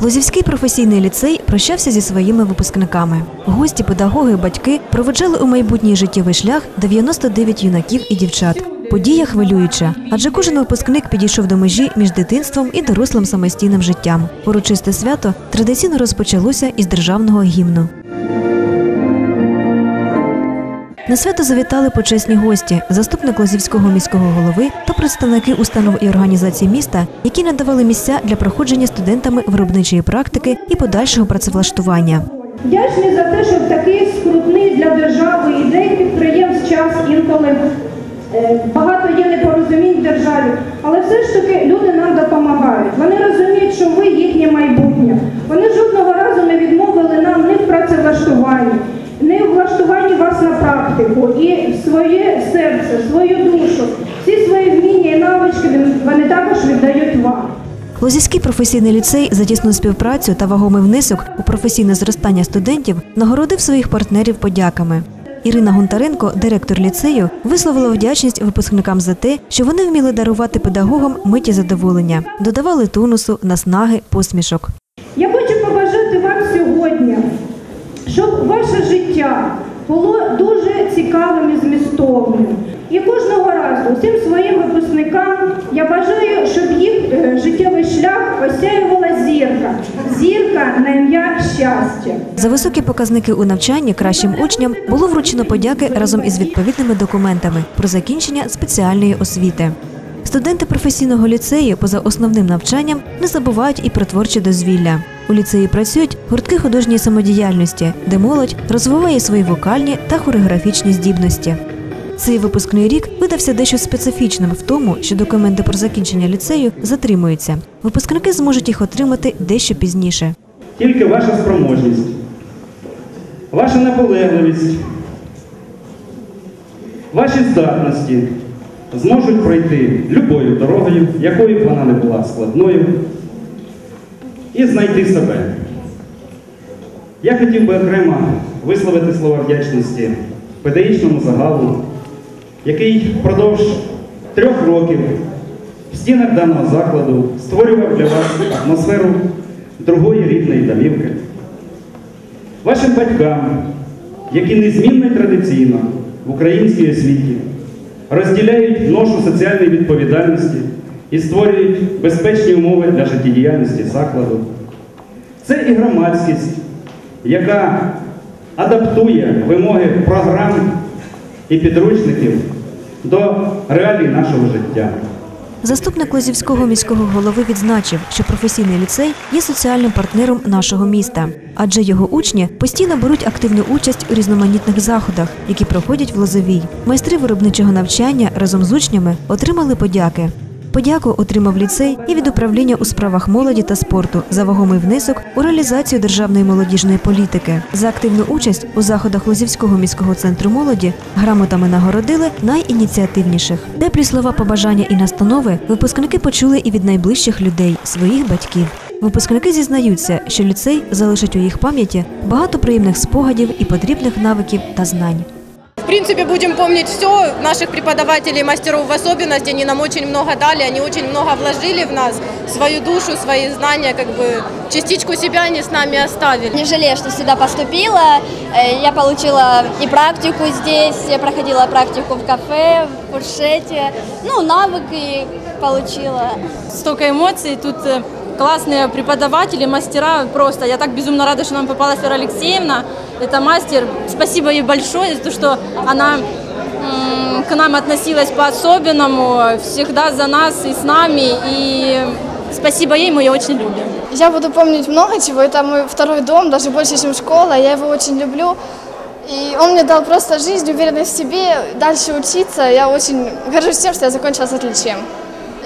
Лозівський професійний ліцей прощався зі своїми випускниками. Гості, педагоги, батьки проведжали у майбутній життєвий шлях 99 юнаків і дівчат. Подія хвилююча, адже кожен випускник підійшов до межі між дитинством і дорослим самостійним життям. Урочисте свято традиційно розпочалося із державного гімну. На свято завітали почесні гості, заступник Лозівського міського голови та представники установ і організацій міста, які надавали місця для проходження студентами виробничої практики і подальшого працевлаштування. Вдячні за те, що в такий скрутний для держави і деяких підприємств час інколи е, багато є непорозумінь практику і своє серце, свою душу, всі свої вміння і навички вони також віддають вам. Лозівський професійний ліцей за тісну співпрацю та вагомий внесок у професійне зростання студентів нагородив своїх партнерів подяками. Ірина Гунтаренко, директор ліцею, висловила вдячність випускникам за те, що вони вміли дарувати педагогам миті задоволення, додавали тонусу, наснаги, посмішок. Я хочу побажати вам сьогодні, щоб ваше життя було дуже цікавим і змістовним. І кожного разу всім своїм випускникам я бажаю, щоб їх е, життєвий шлях осяювала зірка, зірка на ім'я щастя. За високі показники у навчанні кращим учням було вручено подяки разом із відповідними документами про закінчення спеціальної освіти. Студенти професійного ліцею поза основним навчанням не забувають і про творче дозвілля. У ліцеї працюють гуртки художньої самодіяльності, де молодь розвиває свої вокальні та хореографічні здібності. Цей випускний рік видався дещо специфічним в тому, що документи про закінчення ліцею затримуються. Випускники зможуть їх отримати дещо пізніше. Тільки ваша спроможність, ваша наполегливість, ваші здатності зможуть пройти любою дорогою, якою б вона не була складною, і знайти себе. Я хотів би окремо висловити слова вдячності педагогічному загалу, який впродовж трьох років в стінах даного закладу створював для вас атмосферу другої рідної домівки. Вашим батькам, які незмінно і традиційно в українській освіті розділяють ношу соціальної відповідальності і створюють безпечні умови для життєдіяльності закладу. Це і громадськість, яка адаптує вимоги програм і підручників до реалій нашого життя. Заступник Лозівського міського голови відзначив, що професійний ліцей є соціальним партнером нашого міста, адже його учні постійно беруть активну участь у різноманітних заходах, які проходять в Лозовій. Майстри виробничого навчання разом з учнями отримали подяки. Подяку отримав ліцей і від управління у справах молоді та спорту за вагомий внесок у реалізацію державної молодіжної політики. За активну участь у заходах Лозівського міського центру молоді грамотами нагородили найініціативніших. Теплі слова побажання і настанови випускники почули і від найближчих людей своїх батьків. Випускники зізнаються, що ліцей залишить у їх пам'яті багато приємних спогадів і потрібних навиків та знань. В принципе, будем помнить все, наших преподавателей, мастеров в особенности, они нам очень много дали, они очень много вложили в нас, свою душу, свои знания, как бы частичку себя они с нами оставили. Не жалею, что сюда поступила. Э, Я получила и практику здесь, я проходила практику в кафе, в фуршете. Ну, навыки получила. столько эмоций, тут э, классные преподаватели, мастера, просто я так безумно рада, что нам попалась Вера Алексеевна, это мастер, спасибо ей большое за то, что она к нам относилась по-особенному, всегда за нас и с нами, и спасибо ей, мы ее очень любим. Я буду помнить много чего. Это мой второй дом, даже больше, чем школа. Я его очень люблю. И он мне дал просто жизнь, уверенность в себе, дальше учиться. Я очень горжусь тем, что я закончила с отличием.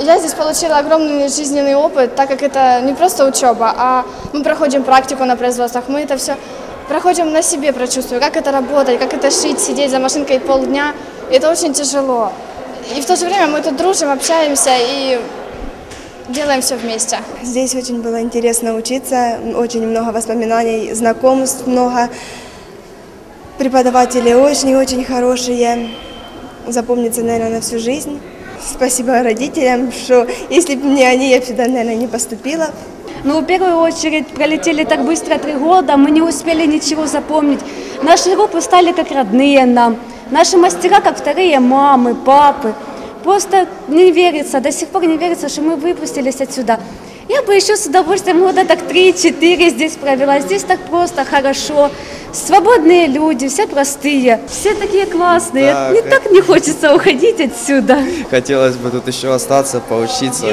Я здесь получила огромный жизненный опыт, так как это не просто учеба, а мы проходим практику на производствах. Мы это все проходим на себе, прочувствуем, как это работать, как это шить, сидеть за машинкой полдня. Это очень тяжело. И в то же время мы тут дружим, общаемся и делаем все вместе. Здесь очень было интересно учиться, очень много воспоминаний, знакомств много. Преподаватели очень-очень хорошие, запомнится, наверное, на всю жизнь. Спасибо родителям, что если бы не они, я бы сюда, наверное, не поступила. Но в первую очередь пролетели так быстро три года, мы не успели ничего запомнить. Наши группы стали как родные нам, наши мастера как вторые мамы, папы. Просто не верится, до сих пор не верится, что мы выпустились отсюда. Я бы еще с удовольствием года так 3-4 здесь провела. Здесь так просто, хорошо. Свободные люди, все простые, все такие классные. Да, Мне х- так не хочется уходить отсюда. Хотелось бы тут еще остаться, поучиться.